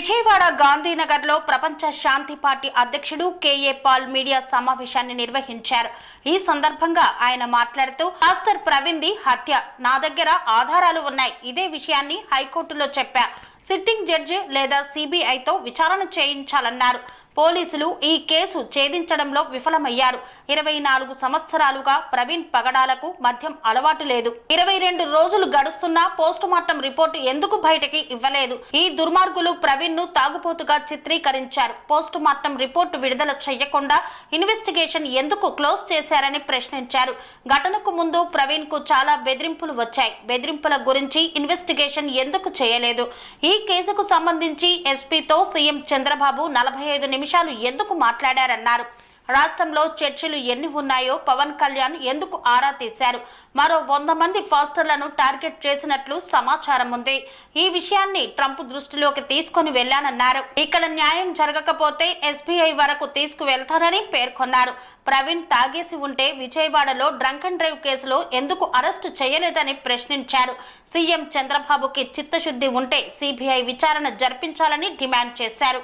విజయవాడ గాంధీనగర్లో ప్రపంచ శాంతి పార్టీ అధ్యక్షుడు కేఏ పాల్ మీడియా సమావేశాన్ని నిర్వహించారు. ఈ సందర్భంగా ఆయన మాట్లాడుతూ మాస్టర్ ప్రవీణ్ ది హత్య. నా దగ్గర ఆధారాలు ఉన్నాయి. ఇదే విషయాన్ని హైకోర్టులో చెప్పా. సిట్టింగ్ జడ్జి లేదా సిబిఐతో విచారణ చేయించాలన్నారు. పోలీసులు ఈ కేసు ఛేదించడంలో విఫలమయ్యారు. ఇరవై నాలుగు సంవత్సరాలుగా ప్రవీణ్ పగడాలకు మద్యం అలవాటు లేదు. ఇరవై రెండు రోజులు గడుస్తున్నా పోస్ట్ మార్టం రిపోర్టు ఎందుకు బయటకి ఇవ్వలేదు? ఈ దుర్మార్గులు ప్రవీణ్ను తాగుపోతుగా చిత్రీకరించారు. పోస్ట్ మార్టం రిపోర్టు విడుదల చేయకుండా ఇన్వెస్టిగేషన్ ఎందుకు క్లోజ్ చేశారని ప్రశ్నించారు. ఘటనకు ముందు ప్రవీణ్కు చాలా బెదిరింపులు వచ్చాయి. బెదిరింపుల గురించి ఇన్వెస్టిగేషన్ ఎందుకు చేయలేదు? ఈ ఈ కేసుకు సంబంధించి ఎస్పీతో సీఎం చంద్రబాబు నలభై ఐదు నిమిషాలు ఎందుకు మాట్లాడారన్నారు? రాష్ట్రంలో చర్చలు ఎన్ని ఉన్నాయో పవన్ కళ్యాణ్ ఎందుకు ఆరా తీశారు? మరో వంద మంది ఫాస్టర్లను టార్గెట్ చేసినట్లు సమాచారం ఉంది. ఈ విషయాన్ని ట్రంప్ దృష్టిలోకి తీసుకుని వెళ్ళానన్నారు ఇక్కడ న్యాయం జరగకపోతే ఎస్బీఐ వరకు తీసుకువెళ్తారని పేర్కొన్నారు. ప్రవీణ్ తాగేసి ఉంటే విజయవాడలో డ్రంక్ అండ్ డ్రైవ్ కేసులో ఎందుకు అరెస్టు చేయలేదని ప్రశ్నించారు. సీఎం చంద్రబాబుకి చిత్తశుద్ధి ఉంటే సిబిఐ విచారణ జరిపించాలని డిమాండ్ చేశారు.